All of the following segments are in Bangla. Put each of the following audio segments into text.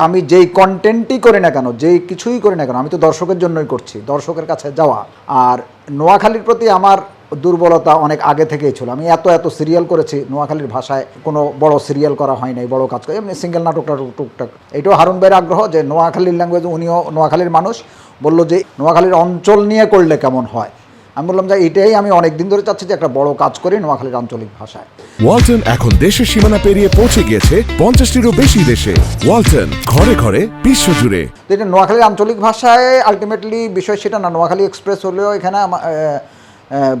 আমি যেই কন্টেন্টই করি না কেন, যেই কিছুই করি না কেন, আমি তো দর্শকের জন্যই করছি, দর্শকের কাছে যাওয়া। আর নোয়াখালীর প্রতি আমার দুর্বলতা অনেক আগে থেকেই ছিল। আমি এত এত সিরিয়াল করেছি, নোয়াখালীর ভাষায় কোনো বড় সিরিয়াল করা হয় নাই, বড় কাজ করে, এমনি সিঙ্গেল নাটক টাটক, টুকটাক। এটাও হারুন ভাইয়ের আগ্রহ যে নোয়াখালীর ল্যাঙ্গুয়েজ উনিও নোয়াখালীর মানুষ, বলল যে নোয়াখালীর অঞ্চল নিয়ে করলে কেমন হয়। আমি বললাম যে এটাই আমি অনেক দিন ধরে চাচ্ছি যে একটা বড় কাজ করি নোয়াখালীর আঞ্চলিক ভাষায়। ওয়ালটন এখন দেশের সীমানা পেরিয়ে পৌঁছে গিয়েছে পঞ্চাশটিরও বেশি দেশে। ওয়ালটন ঘরে ঘরে বিশ্বজুড়ে। তো এটা নোয়াখালীর আঞ্চলিক ভাষায় আলটিমেটলি বিষয় সেটা না নোয়াখালী এক্সপ্রেস হলেও এখানে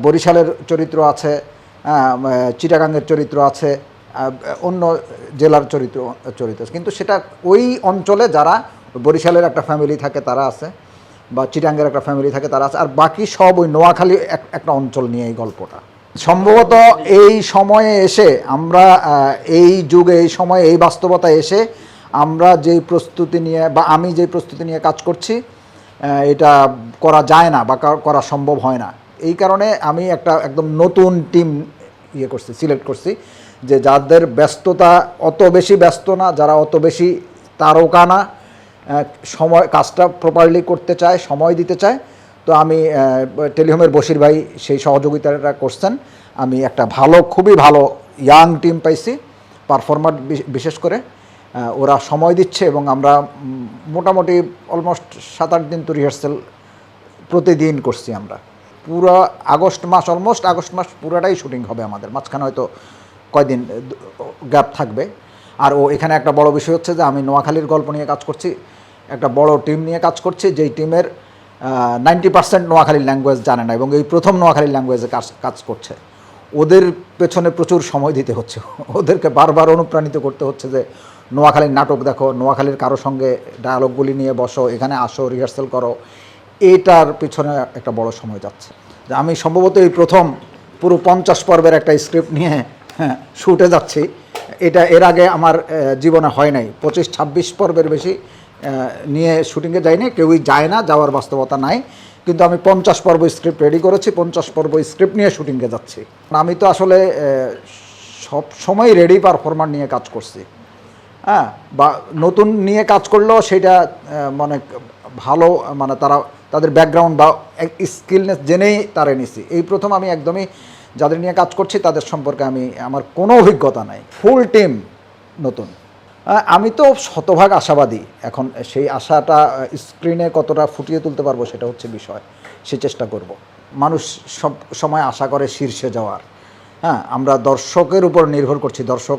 বরিশালের চরিত্র আছে চিটাগাঙ্গের চরিত্র আছে অন্য জেলার চরিত্র চরিত্র কিন্তু সেটা ওই অঞ্চলে যারা বরিশালের একটা ফ্যামিলি থাকে তারা আছে। বা চিটাঙ্গের একটা ফ্যামিলি থাকে, তারা আছে। আর বাকি সব ওই নোয়াখালী এক- একটা অঞ্চল নিয়ে এই গল্পটা। সম্ভবত এই সময়ে এসে আমরা এই যুগে, এই সময়ে, এই বাস্তবতায় এসে আমরা যেই প্রস্তুতি নিয়ে বা আমি যেই প্রস্তুতি নিয়ে কাজ করছি এটা করা যায় না বা করা- সম্ভব হয় না। এই কারণে আমি একটা একদম নতুন টিম ইয়ে করছি সিলেক্ট করছি, যে যাদের ব্যস্ততা অত বেশি ব্যস্ত না, যারা অত বেশি তারকা না সময়, কাজটা প্রপারলি করতে চায়, সময় দিতে চায়, তো আমি টেলিহোমের বশির ভাই সেই সহযোগিতাটা করছেন। আমি একটা ভালো, খুবই ভালো ইয়াং টিম পাইছি পারফর্মার বিশেষ করে। ওরা সময় দিচ্ছে এবং আমরা মোটামুটি অলমোস্ট সাত আট দিন তো রিহার্সেল প্রতিদিন করছি আমরা। পুরো আগস্ট মাস অলমোস্ট আগস্ট মাস পুরোটাই শুটিং হবে আমাদের। মাঝখানে হয়তো কয়দিন গ্যাপ থাকবে। আর ও এখানে একটা বড় বিষয় হচ্ছে যে আমি নোয়াখালীর গল্প নিয়ে কাজ করছি, একটা বড় টিম নিয়ে কাজ করছি, যেই টিমের নাইনটি পার্সেন্ট নোয়াখালীর ল্যাঙ্গুয়েজ জানে না এবং এই প্রথম নোয়াখালীর ল্যাঙ্গুয়েজে কাজ কাজ করছে। ওদের পেছনে প্রচুর সময় দিতে হচ্ছে। ওদেরকে বারবার অনুপ্রাণিত করতে হচ্ছে যে, নোয়াখালীর নাটক দেখো, নোয়াখালীর কারও সঙ্গে ডায়ালগগুলি নিয়ে বসো, এখানে আসো রিহার্সাল করো। এটার পিছনে একটা বড় সময় যাচ্ছে। আমি সম্ভবত এই প্রথম পুরো পঞ্চাশ পর্বের একটা স্ক্রিপ্ট নিয়ে হ্যাঁ শুটে যাচ্ছি। এটা এর আগে আমার জীবনে হয় নাই। পঁচিশ, ছাব্বিশ পর্বের বেশি নিয়ে শুটিংয়ে যাইনি, কেউই যায় না, যাওয়ার বাস্তবতা নাই। কিন্তু আমি পঞ্চাশ পর্ব স্ক্রিপ্ট রেডি করেছি, পঞ্চাশ পর্ব স্ক্রিপ্ট নিয়ে শুটিংয়ে যাচ্ছি। আমি তো আসলে সব সময় রেডি পারফর্মার নিয়ে কাজ করছি। হ্যাঁ বা নতুন নিয়ে কাজ করলেও সেটা মানে ভালো মানে তারা, তাদের ব্যাকগ্রাউন্ড বা স্কিলনেস জেনেই তারা নিছি। এই প্রথম আমি একদমই যাদের নিয়ে কাজ করছি, তাদের সম্পর্কে আমি, আমার কোনো অভিজ্ঞতা নাই। ফুল টিম নতুন। আমি তো শতভাগ আশাবাদী। এখন সেই আশাটা স্ক্রিনে কতটা ফুটিয়ে তুলতে পারব সেটা হচ্ছে বিষয়। সে চেষ্টা করব। মানুষ সব সময় আশা করে শীর্ষে যাওয়ার। হ্যাঁ আমরা দর্শকের উপর নির্ভর করছি। দর্শক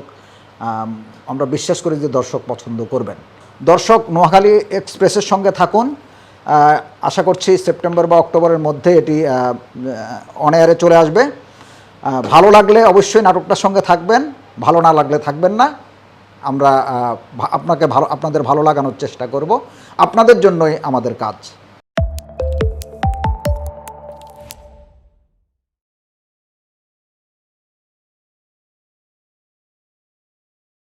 আমরা বিশ্বাস করি যে দর্শক পছন্দ করবেন। দর্শক, নোয়াখালী এক্সপ্রেসের সঙ্গে থাকুন। আশা করছি সেপ্টেম্বর বা অক্টোবরের মধ্যে এটি অন এয়ারে চলে আসবে। ভালো লাগলে অবশ্যই নাটকটার সঙ্গে থাকবেন, ভালো না লাগলে থাকবেন না। আমরা আপনাকে ভালো, আপনাদের ভালো লাগানোর চেষ্টা করব। আপনাদের জন্যই আমাদের কাজ।